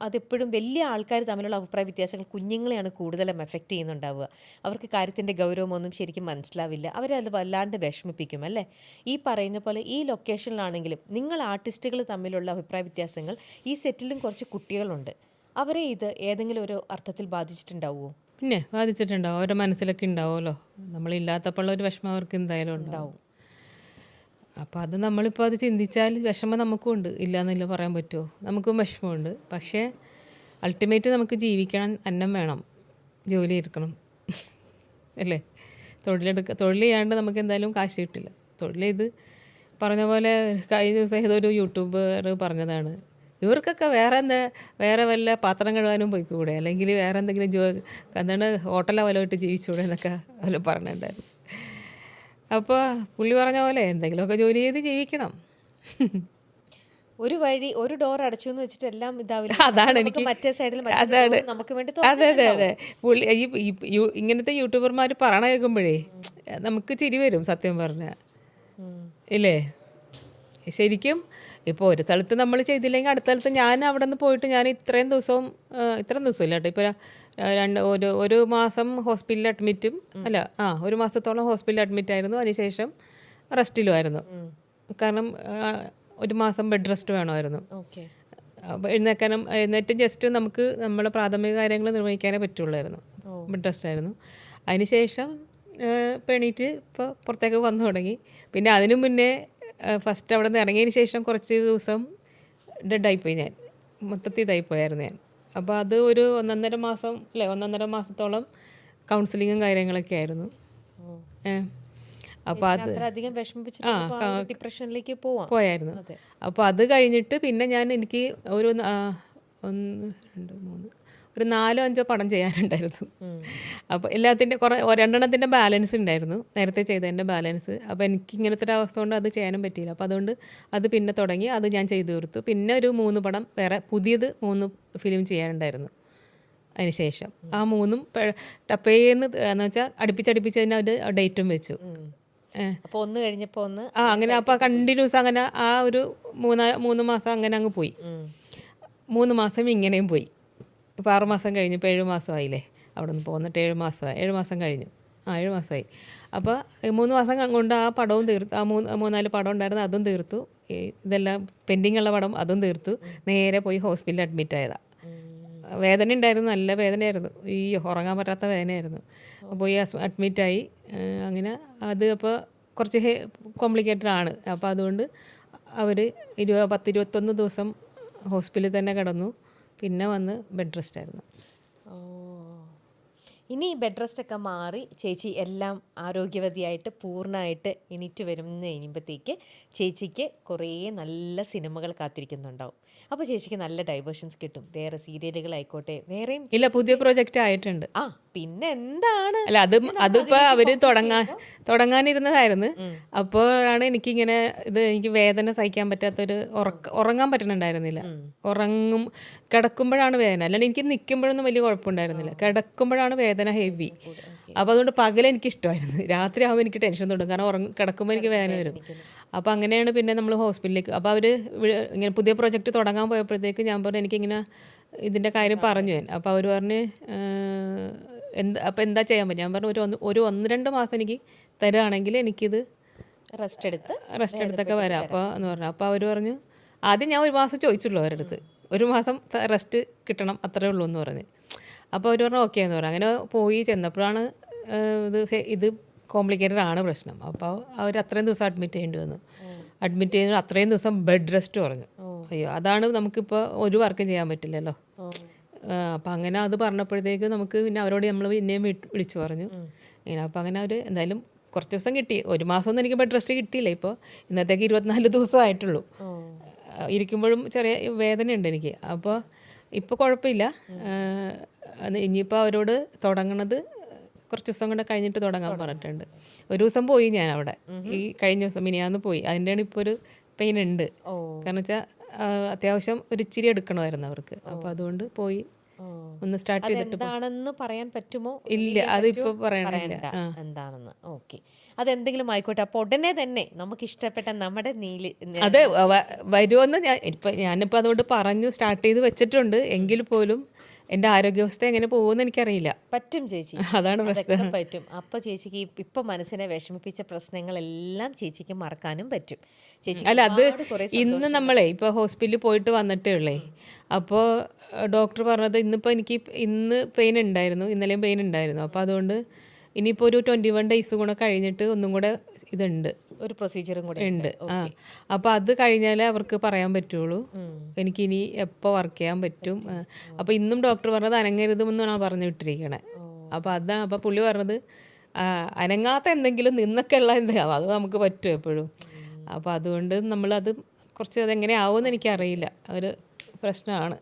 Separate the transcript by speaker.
Speaker 1: അതെപ്പോഴും വലിയ ആൾക്കാർ തമ്മിലുള്ള അഭിപ്രായ വ്യത്യാസങ്ങൾ കുഞ്ഞുങ്ങളെയാണ് കൂടുതലും എഫക്റ്റ് ചെയ്യുന്നുണ്ടാവുക. അവർക്ക് കാര്യത്തിന്റെ ഗൗരവമൊന്നും ശരിക്കും മനസ്സിലാവില്ല. അവരെ അത് വല്ലാണ്ട് വിഷമിപ്പിക്കും അല്ലേ? ഈ പറയുന്ന പോലെ ഈ ലൊക്കേഷനിലാണെങ്കിലും നിങ്ങൾ ആർട്ടിസ്റ്റുകൾ തമ്മിലുള്ള അഭിപ്രായ വ്യത്യാസങ്ങൾ ഈ സെറ്റിലും കുറച്ച് കുട്ടികളുണ്ട്. അവരെ ഇത് ഏതെങ്കിലും ഒരു അർത്ഥത്തിൽ ബാധിച്ചിട്ടുണ്ടാവുമോ?
Speaker 2: പിന്നെ ബാധിച്ചിട്ടുണ്ടാവും. അവരുടെ മനസ്സിലൊക്കെ ഉണ്ടാവുമല്ലോ. നമ്മളില്ലാത്തപ്പോൾ ഒരു വിഷമം അവർക്ക് എന്തായാലും ഉണ്ടാവും. അപ്പോൾ അത് നമ്മളിപ്പോൾ അത് ചിന്തിച്ചാൽ വിഷമം നമുക്കും ഉണ്ട് ഇല്ല എന്നില്ല പറയാൻ പറ്റുമോ നമുക്കും വിഷമമുണ്ട്. പക്ഷേ അൾട്ടിമേറ്റ് നമുക്ക് ജീവിക്കാൻ അന്നം വേണം. ജോലി എടുക്കണം. അല്ലേ? തൊഴിലെടുക്ക തൊഴിൽ ചെയ്യാണ്ട് നമുക്ക് എന്തായാലും കാശ് കിട്ടില്ല. തൊഴിൽ ചെയ്ത് പറഞ്ഞ പോലെ കഴിഞ്ഞ ദിവസം ഏതൊരു യൂട്യൂബർ പറഞ്ഞതാണ്. ഇവർക്കൊക്കെ വേറെ എന്താ വേറെ വല്ല പാത്രം കഴുകാനും പോയിക്കൂടെ? അല്ലെങ്കിൽ വേറെ എന്തെങ്കിലും ജോ എന്താണ് ഹോട്ടലോ വല്ല ഇട്ട് ജീവിച്ചൂടെ എന്നൊക്കെ അവർ പറഞ്ഞിട്ടുണ്ടായിരുന്നു. അപ്പോൾ പുള്ളി പറഞ്ഞ പോലെ എന്തെങ്കിലുമൊക്കെ ജോലി ചെയ്ത് ജീവിക്കണം.
Speaker 1: ഒരു വഴി ഒരു ഡോർ അടച്ചു എന്ന് വെച്ചിട്ട് എല്ലാം ഇതാവില്ല.
Speaker 2: അതാണ് എനിക്ക്
Speaker 1: മറ്റേ സൈഡിൽ
Speaker 2: അതാണ്.
Speaker 1: നമുക്ക് വേണ്ടി
Speaker 2: അതെ അതെ അതെ. പുള്ളി ഈ ഇങ്ങനത്തെ യൂട്യൂബർമാർ പറയണ കേൾക്കുമ്പോഴേ നമുക്ക് ചിരി വരും സത്യം പറഞ്ഞ. ഇല്ലേ? ശരിക്കും ഇപ്പോൾ ഒരു സ്ഥലത്ത് നമ്മൾ ചെയ്തില്ലെങ്കിൽ അടുത്ത സ്ഥലത്ത് ഞാൻ അവിടെ നിന്ന് പോയിട്ട് ഞാൻ ഇത്രയും ദിവസവും ഇത്രയും ദിവസം ഇല്ല കേട്ടോ ഇപ്പോൾ രണ്ട് ഒരു ഒരു മാസം ഹോസ്പിറ്റലിൽ അഡ്മിറ്റും അല്ല ആ ഒരു മാസത്തോളം ഹോസ്പിറ്റലിൽ അഡ്മിറ്റ് ആയിരുന്നു. അതിനുശേഷം റെസ്റ്റിലുമായിരുന്നു കാരണം ഒരു മാസം ബെഡ് റെസ്റ്റ് വേണമായിരുന്നു.
Speaker 1: ഓക്കെ.
Speaker 2: അപ്പോൾ എഴുന്നേക്കാനും എഴുന്നേറ്റ് ജസ്റ്റ് നമുക്ക് നമ്മളെ പ്രാഥമിക കാര്യങ്ങൾ നിർവഹിക്കാനേ പറ്റുള്ളായിരുന്നു. ബെഡ് റെസ്റ്റ് ആയിരുന്നു. അതിനുശേഷം ഇപ്പോൾ എണീറ്റ് ഇപ്പോൾ പുറത്തേക്ക് വന്നു തുടങ്ങി. പിന്നെ അതിനു മുന്നേ ഫസ്റ്റ് അവിടെ നിന്ന് ഇറങ്ങിയതിന് ശേഷം കുറച്ച് ദിവസം ഡെഡായിപ്പോയി ഞാൻ. മൊത്തത്തിൽ ഇതായിപ്പോയായിരുന്നു ഞാൻ. അപ്പോൾ അത് ഒരു ഒന്നൊന്നര മാസം അല്ലേ ഒന്നൊന്നര മാസത്തോളം കൗൺസിലിങ്ങും കാര്യങ്ങളൊക്കെ ആയിരുന്നു. അപ്പോൾ അത്
Speaker 1: അധികം വിഷമിപ്പിച്ചിട്ട് ഡിപ്രഷനിലേക്ക് പോവാ.
Speaker 2: പോയായിരുന്നു. അപ്പോൾ അത് കഴിഞ്ഞിട്ട് പിന്നെ ഞാൻ എനിക്ക് ഒരു ആ, ഒന്ന് രണ്ട് മൂന്ന് ഒരു നാലോ അഞ്ചോ പടം ചെയ്യാനുണ്ടായിരുന്നു. അപ്പോൾ എല്ലാത്തിന്റെ കുറേ രണ്ടെണ്ണത്തിന്റെ ബാലൻസ് ഉണ്ടായിരുന്നു. നേരത്തെ ചെയ്തതിന്റെ ബാലൻസ്. അപ്പോൾ എനിക്ക് ഇങ്ങനത്തെ ഒരു അവസ്ഥ കൊണ്ട് അത് ചെയ്യാനും പറ്റിയില്ല. അപ്പോൾ അതുകൊണ്ട് അത് പിന്നെ തുടങ്ങി അത് ഞാൻ ചെയ്തു തീർത്തു. പിന്നെ ഒരു മൂന്ന് പടം വേറെ പുതിയത് മൂന്ന് ഫിലിം ചെയ്യാനുണ്ടായിരുന്നു. അതിനുശേഷം ആ മൂന്നും ടപ്പേന്ന് എന്ന് വെച്ചാൽ അടുപ്പിച്ചടുപ്പിച്ച് തന്നെ അവർ ഡേറ്റും വെച്ചു.
Speaker 1: അപ്പോൾ ഒന്ന് കഴിഞ്ഞപ്പോൾ ഒന്ന്
Speaker 2: ആ അങ്ങനെ അപ്പോൾ കണ്ടിന്യൂസ് അങ്ങനെ ആ ഒരു മൂന്നാ മൂന്ന് മാസം അങ്ങനെ അങ്ങ് പോയി. മൂന്ന് മാസം ഇങ്ങനെയും പോയി. ഇപ്പോൾ ആറ് മാസം കഴിഞ്ഞപ്പോൾ ഏഴ് മാസമായില്ലേ? അവിടെ നിന്ന് പോന്നിട്ട് ഏഴ് മാസമായി. ഏഴ് മാസം കഴിഞ്ഞു. ആ ഏഴ് മാസമായി. അപ്പോൾ മൂന്ന് മാസം കൊണ്ട് ആ പടവും തീർത്തു. ആ മൂന്ന് മൂന്നാൽ പടം ഉണ്ടായിരുന്നു അതും തീർത്തു. ഇതെല്ലാം പെൻഡിങ് ഉള്ള പടം അതും തീർത്തു. നേരെ പോയി ഹോസ്പിറ്റലിൽ അഡ്മിറ്റ് ആയതാണ് വേദന ഉണ്ടായിരുന്നു. നല്ല വേദനയായിരുന്നു. ഈ ഉറങ്ങാൻ പറ്റാത്ത വേദനയായിരുന്നു. പോയി അഡ്മിറ്റായി അങ്ങനെ അത് അപ്പോൾ കുറച്ച് കോംപ്ലിക്കേറ്റഡ് ആണ്. അപ്പോൾ അതുകൊണ്ട് അവർ ഇരുപത് പത്ത് ഇരുപത്തൊന്ന് ദിവസം ഹോസ്പിറ്റലിൽ തന്നെ കിടന്നു. പിന്നെ വന്ന് ബെഡ് റെസ്റ്റ് ആയിരുന്നു.
Speaker 1: ഇനി ബെഡ് റെസ്റ്റ് ഒക്കെ മാറി ചേച്ചി എല്ലാം ആരോഗ്യവതിയായിട്ട് പൂർണമായിട്ട് എണീറ്റ് വരുന്ന കഴിയുമ്പോഴത്തേക്ക് ചേച്ചിക്ക് കുറേ നല്ല സിനിമകൾ കാത്തിരിക്കുന്നുണ്ടാവും. അപ്പോൾ ചേച്ചിക്ക് നല്ല ഡൈവേർഷൻസ് കിട്ടും. വേറെ സീരിയലുകളായിക്കോട്ടെ വേറെയും
Speaker 2: ഇല്ല പുതിയ പ്രോജക്റ്റ് ആയിട്ടുണ്ട്.
Speaker 1: ആ പിന്നെ എന്താണ്?
Speaker 2: അല്ല അത് അതിപ്പോൾ അവർ തുടങ്ങാൻ തുടങ്ങാനിരുന്നതായിരുന്നു. അപ്പോഴാണ് എനിക്കിങ്ങനെ ഇത് എനിക്ക് വേദന സഹിക്കാൻ പറ്റാത്തൊരു ഉറക്ക ഉറങ്ങാൻ പറ്റുന്നുണ്ടായിരുന്നില്ല. ഉറങ്ങും കിടക്കുമ്പോഴാണ് വേദന. അല്ലാണ്ട് എനിക്ക് നിൽക്കുമ്പോഴൊന്നും വലിയ കുഴപ്പമുണ്ടായിരുന്നില്ല. കിടക്കുമ്പോഴാണ് വേദന ഹെവി അപ്പോൾ അതുകൊണ്ട് പകൽ എനിക്ക് ഇഷ്ടമായിരുന്നു രാത്രി ആകുമ്പോൾ എനിക്ക് ടെൻഷൻ തുടങ്ങും കാരണം ഉറങ്ങ കിടക്കുമ്പോൾ എനിക്ക് വേദന വരും. അപ്പോൾ അങ്ങനെയാണ് പിന്നെ നമ്മൾ ഹോസ്പിറ്റലിലേക്ക് അപ്പോൾ അവർ ഇങ്ങനെ പുതിയ പ്രൊജക്റ്റ് തുടങ്ങാൻ പോയപ്പോഴത്തേക്ക് ഞാൻ പറഞ്ഞു എനിക്കിങ്ങനെ ഇതിന്റെ കാര്യം പറഞ്ഞു. ഞാൻ അപ്പോൾ അവർ പറഞ്ഞ് എന്ത് അപ്പോൾ എന്താ ചെയ്യാൻ പറ്റും? ഞാൻ പറഞ്ഞു ഒരു ഒന്ന് ഒരു ഒന്ന് രണ്ട് മാസം എനിക്ക് തരുകയാണെങ്കിൽ എനിക്കിത്
Speaker 1: റെസ്റ്റ് എടുത്ത്
Speaker 2: റെസ്റ്റ് എടുത്തൊക്കെ വരാം. അപ്പോൾ എന്ന് പറഞ്ഞു. അപ്പോൾ അവർ പറഞ്ഞു ആദ്യം ഞാൻ ഒരു മാസം ചോദിച്ചുള്ളൂ അവരുടെ അടുത്ത് ഒരു മാസം റെസ്റ്റ് കിട്ടണം അത്രേ ഉള്ളൂ എന്ന് പറഞ്ഞ്. അപ്പോൾ അവർ പറഞ്ഞു ഓക്കെ എന്ന് പറഞ്ഞു. അങ്ങനെ പോയി ചെന്നപ്പോഴാണ് ഇത് ഇത് കോംപ്ലിക്കേറ്റഡ് ആണ് പ്രശ്നം. അപ്പോൾ അവർ അത്രയും ദിവസം അഡ്മിറ്റ് ചെയ്യേണ്ടി വന്നു. അഡ്മിറ്റ് ചെയ്യുന്ന അത്രയും ദിവസം ബെഡ് റെസ്റ്റ് പറഞ്ഞു. അയ്യോ അതാണ് നമുക്കിപ്പോൾ ഒരു വർക്കും ചെയ്യാൻ പറ്റില്ലല്ലോ. അപ്പം അങ്ങനെ അത് പറഞ്ഞപ്പോഴത്തേക്ക് നമുക്ക് പിന്നെ അവരോട് നമ്മൾ പിന്നെയും വിളിച്ചു പറഞ്ഞു. ഇങ്ങനെ അപ്പം അങ്ങനെ അവർ എന്തായാലും കുറച്ച് ദിവസം കിട്ടി. ഒരു മാസമൊന്നും എനിക്ക് ബെഡ് റെസ്റ്റ് കിട്ടിയില്ല ഇപ്പോൾ ഇന്നത്തേക്ക് ഇരുപത്തിനാല് ദിവസമായിട്ടുള്ളൂ ഇരിക്കുമ്പോഴും ചെറിയ വേദനയുണ്ട് എനിക്ക്. അപ്പോൾ ഇപ്പോൾ കുഴപ്പമില്ല ഇനിയിപ്പോൾ അവരോട് തുടങ്ങണത് കുറച്ച് ദിവസം കൂടെ കഴിഞ്ഞിട്ട് തുടങ്ങാൻ പറഞ്ഞിട്ടുണ്ട്. ഒരു ദിവസം പോയി ഞാൻ അവിടെ ഈ കഴിഞ്ഞ ദിവസം മിനിയാന്ന് പോയി. അതിന്റെയാണ് ഇപ്പോൾ ഒരു പെയിൻ ഉണ്ട്. കാരണം വെച്ചാൽ അത്യാവശ്യം ഒരു ഇച്ചിരി എടുക്കണമായിരുന്നു അവർക്ക്. അപ്പോൾ അതുകൊണ്ട് പോയി ഒന്ന് സ്റ്റാർട്ട് ചെയ്തിട്ട്
Speaker 1: അതെന്താണെന്ന് പറയാൻ പറ്റുമോ?
Speaker 2: ഇല്ല, അതിപ്പോ? പറയണില്ല.
Speaker 1: എന്താണെന്ന്. ഓക്കെ. അതെന്തെങ്കിലും ആയിക്കോട്ടെ. അപ്പൊ ഉടനെ തന്നെ നമുക്ക് ഇഷ്ടപ്പെട്ട നമ്മുടെ നീൽ
Speaker 2: അത് വരുമെന്ന് ഞാൻ ഇപ്പൊ ഞാനിപ്പോ അതുകൊണ്ട് പറഞ്ഞു സ്റ്റാർട്ട് ചെയ്ത് വെച്ചിട്ടുണ്ട്. എങ്കിൽ പോലും എന്റെ ആരോഗ്യാവസ്ഥ എങ്ങനെ പോകുമെന്ന് എനിക്കറിയില്ല.
Speaker 1: പറ്റും ചേച്ചി.
Speaker 2: അതാണ് പ്രശ്നം.
Speaker 1: പറ്റും. അപ്പൊ ചേച്ചിക്ക് ഇപ്പൊ മനസ്സിനെ വിഷമിപ്പിച്ച പ്രശ്നങ്ങളെല്ലാം ചേച്ചിക്ക് മറക്കാനും പറ്റും. ചേച്ചി
Speaker 2: അല്ല അത് ഇന്ന് നമ്മളെ ഇപ്പോൾ ഹോസ്പിറ്റലിൽ പോയിട്ട് വന്നിട്ടേ ഉള്ളേ. അപ്പോൾ ഡോക്ടർ പറഞ്ഞത് ഇന്നിപ്പോൾ എനിക്ക് ഇന്ന് പെയിൻ ഉണ്ടായിരുന്നു. ഇന്നലെയും പെയിൻ ഉണ്ടായിരുന്നു. അപ്പോൾ അതുകൊണ്ട് ഇനിയിപ്പോൾ ഒരു ട്വന്റി വൺ ഡേയ്സ് കൂടെ കഴിഞ്ഞിട്ട് ഒന്നും കൂടെ ഇതുണ്ട്.
Speaker 1: ഒരു പ്രൊസീജിയറും കൂടെ
Speaker 2: ഉണ്ട്. ആ. അപ്പോൾ അത് കഴിഞ്ഞാലേ അവർക്ക് പറയാൻ പറ്റുള്ളൂ. എനിക്കിനി എപ്പോൾ വർക്ക് ചെയ്യാൻ പറ്റും. അപ്പോൾ ഇന്നും ഡോക്ടർ പറഞ്ഞത് അനങ്ങരുതുമെന്നാണ് പറഞ്ഞു വിട്ടിരിക്കണേ. അപ്പോൾ അതാണ്. അപ്പോൾ പുള്ളി പറഞ്ഞത് അനങ്ങാത്ത എന്തെങ്കിലും നിന്നൊക്കെ ഉള്ള എന്തെങ്കിലും അത് നമുക്ക് പറ്റും എപ്പോഴും. അപ്പോൾ അതുകൊണ്ട് നമ്മളത് കുറച്ച് അതെങ്ങനെ ആവുമെന്ന് എനിക്കറിയില്ല. ഒരു പ്രശ്നമാണ്.